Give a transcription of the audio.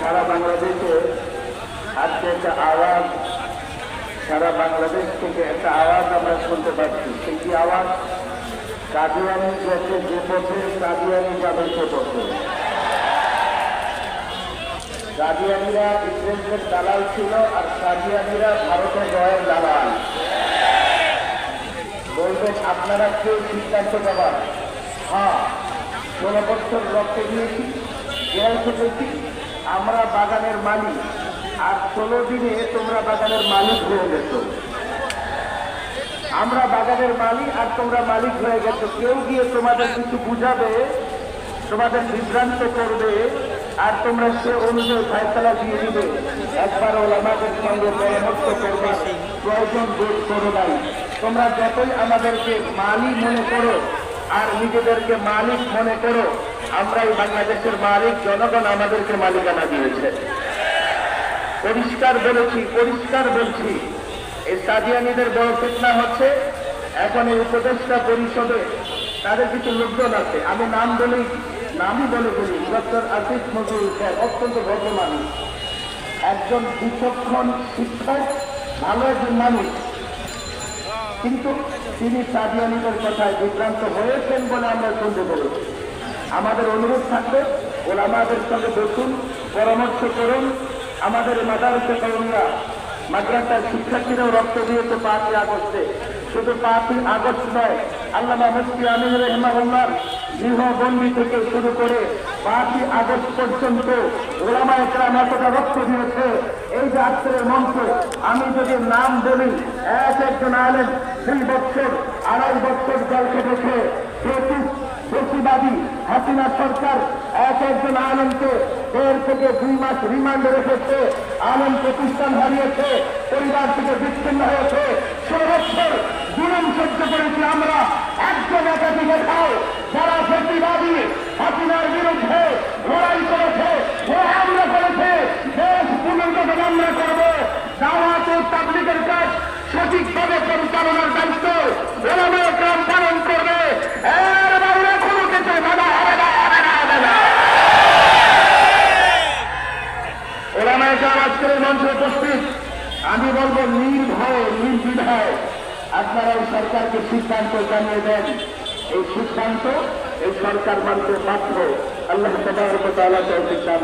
সারা বাংলাদেশে আজকে একটা আওয়াজ, সারা বাংলাদেশ থেকে একটা আওয়াজ আমরা শুনতে পাচ্ছি। সেই কি আওয়াজ? কাদিয়ানি গেছে যে পথে, কাদিয়ানি যাবে সে পথে। কাদিয়ানিরা ইংরেজদের দালাল ছিল আর কাদিয়ানিরা ভারতের জয়ের দালাল। বলবেন, আপনারা কেউ সিদ্ধান্ত দেওয়ার হ্যাঁ ষোলো বছর রক্তে দিয়েছি। আমরা বাগানের মালিক। আর ষোলো দিনে তোমরা বাগানের মালিক হয়ে গেছো। আমরা বাগানের মালিক আর তোমরা মালিক হয়ে গেছো। কেউ গিয়ে তোমাদের কিছু বুঝাবে, তোমাদের বিভ্রান্ত করবে, আর তোমরা সে অনুযায়ী ফয়সলা দিয়ে দিবে। একবার ওলামাদের সঙ্গে পরামর্শ করবে, প্রয়োজন বোধ করো নাই। তোমরা যতই আমাদেরকে মালিক মনে করো, আর নিজেদেরকে মালিক মনে করো আমরা এই বাংলাদেশের মালিক, জনগণ আমাদেরকে মালিকানা দিয়েছে। পরিষ্কার বলেছি, পরিষ্কার বলছি, এই সাদিয়ানিদের বড় ফিতনা হচ্ছে, এখন এই উপদেষ্টা পরিষদে তাদের কিছু লোকজন আছে। আমি নাম বলি, নামই বলে বলি ডক্টর আসিফ নজরুল স্যার অত্যন্ত ভদ্র মানুষ একজন বিচক্ষণ শিক্ষক, ভালো একজন মানুষ। কিন্তু তিনি সাদিয়ানিদের কথায় বিভ্রান্ত হয়েছেন বলে আমরা শুনতে পেরেছি। আমাদের অনুরোধ থাকবে, ওলামাদের সঙ্গে বসুন, পরামর্শ করুন। আমাদের মাদারসে কর্মীরা, মাদ্রাসার শিক্ষার্থীরাও রক্ত দিয়েছে পাঁচই আগস্টে। শুধু পাঁচই আগস্ট নয়, আল্লামা মুফতি আমির রহমাউল্লার গৃহবন্দি থেকে শুরু করে পাঁচই আগস্ট পর্যন্ত ওলামা একরাম এতটা রক্ত দিয়েছে। এই যে আজকের মঞ্চ, আমি যদি নাম বলি, এক একজন আলেন দুই বছর, আড়াই বছর জল কেটেছে ব্রিটিশ বেশিবাদী হাসিনা সরকার এক একজন আলমকে দেড় থেকে দুই মাস রিমান্ডে রেখেছে, আলম প্রতিষ্ঠান হারিয়েছে, পরিবার থেকে বিচ্ছিন্ন হয়েছে। বছর জুলুম সহ্য করেছি আমরা। একজন একাধিক দেখাও যারা বেশিবাদী হাসিনার বিরুদ্ধে লড়াই করেছে ও হামলা করেছে। দেশ পুনর্গঠন আমরা করব। দাওয়াত ও তাবলিগের কাজ সঠিকভাবে পরিচালনার দায়িত্ব। ওলামায় গ্রাম পালন করবে এর বাইরে কোনো কিছু বাধা হবে না হবে না হবে না ওলামায় গ্রাম আজকের মঞ্চে উপস্থিত, আমি বলব নির্ভয়, নির্বিধায় আপনারা এই সরকারকে সিদ্ধান্ত জানিয়ে দেন। এই সিদ্ধান্ত এই সরকার মানতে বাধ্য। আল্লাহ সবাই কথা দান